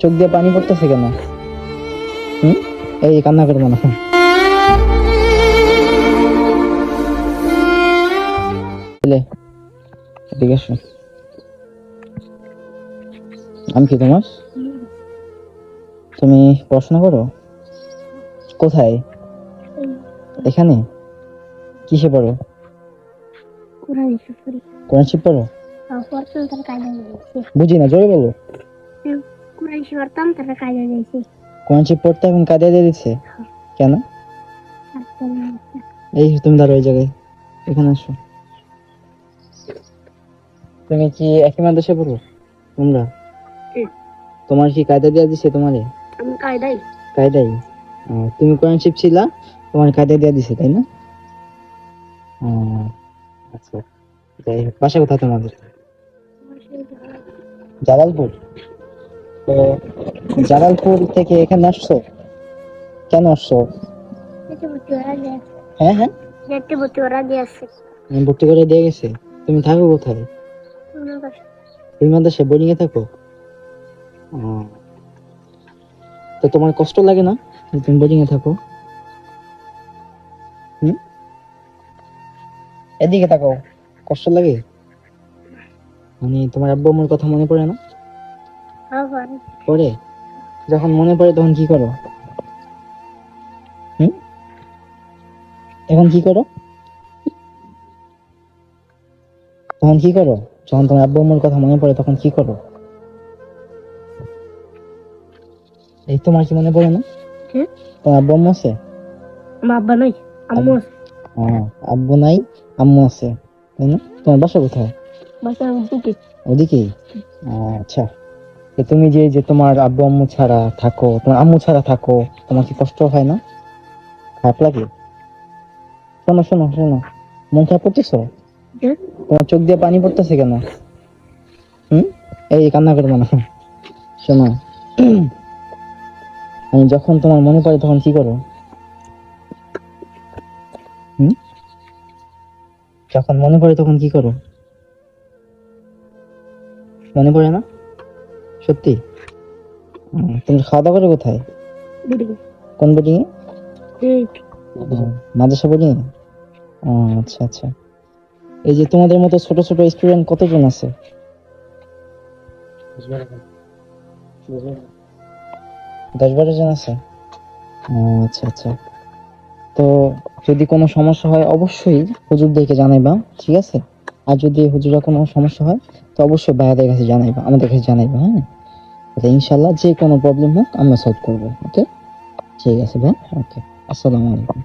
চোখ দিয়ে পানি পড়তেছে কেন? হুম? এই কান্না করব না আমি কি তোমার? তুমি পড়াশোনা করো? কোথায়? এখানে? কিসে পড়ো? কোরআন শিব পড়ো। গেছি বুঝি না জোরে বলো। কোরআন পড়তাম তার কাজে গেছি কোরআন পড়তে এখন কাঁদে দিয়ে দিচ্ছে কেন? এই তুমি দাঁড়ো ওই জায়গায়। এখানে আসো। তুমি কি একই মাদ্রাসায় পড়ো? তোমরা? তোমার কি কায়দা দেওয়া দিছে তোমারে? আমি কায়দাই। কায়দাই? তুমি কোরআন শিব ছিলা তোমার কায়দা দেওয়া দিছে তাই না? আচ্ছা। যাই হোক বাসা কোথায় তোমাদের? জালালপুর? তো জালালপুর থেকে এখানে আসছো? কেন আসছো? হ্যাঁ হ্যাঁ। ভর্তি করে দিয়ে গেছে। তুমি থাকো কোথায়? তুমি বোর্ডিং এ থাকো? তো তোমার কষ্ট লাগে না তুমি বোর্ডিং এ থাকো? হুম? এদিকে তাকাও কষ্ট লাগে? মানে তোমার আব্বু আম্মুর কথা মনে পড়ে না? পড়ে যখন মনে পড়ে তখন কি করো? হুম? এখন কি করো? তখন কি করো? যখন তোমার আব্বু আম্মুর কথা মনে পড়ে তখন কি করো? এই তোমার কি মনে পড়ে না? তোমার আব্বু আম্মু আছে? আমার আব্বা নাই আম্মু আছে। ও, আব্বু নাই আম্মু আছে। তাই না? তোমার বাসা কোথায়? বাসা দিকে। ওদিকেই? আচ্ছা। তো তুমি যে যে তোমার আব্বু আম্মু ছাড়া থাকো তোমার আম্মু ছাড়া থাকো তোমার কি কষ্ট হয় না? খারাপ লাগে? শোনো শোনো শোনো। মন খারাপ করতেছো? তোমার চোখ দিয়ে পানি পড়তেছে কেন? হুম? এই কান্না করব না। শোনো। আমি যখন তোমার মনে পড়ে তখন কি করো? হুম? যখন মনে পড়ে তখন কি করো? মনে পড়ে না? সত্যি? তুমি খাওয়া দাওয়া করো কোথায়? কোন বোর্ডিং এ? মাদ্রাসা বোর্ডিং আচ্ছা আচ্ছা। এই যে তোমাদের মতো ছোট ছোট স্টুডেন্ট কতজন আছে? দশ বারো জন আছে? আচ্ছা আচ্ছা। তো যদি কোনো সমস্যা হয়, অবশ্যই হুজুরদেরকে জানাইবা, ঠিক আছে? আর যদি হুজুরা কোনো সমস্যা হয়, তো অবশ্যই ভাইয়াদের কাছে জানাইবা, আমাদের কাছে জানাইবা হ্যাঁ? তাহলে ইনশাল্লাহ যে কোনো প্রবলেম হোক আমরা সলভ করব ওকে ঠিক আছে, ভাই? ওকে আসসালামু আলাইকুম।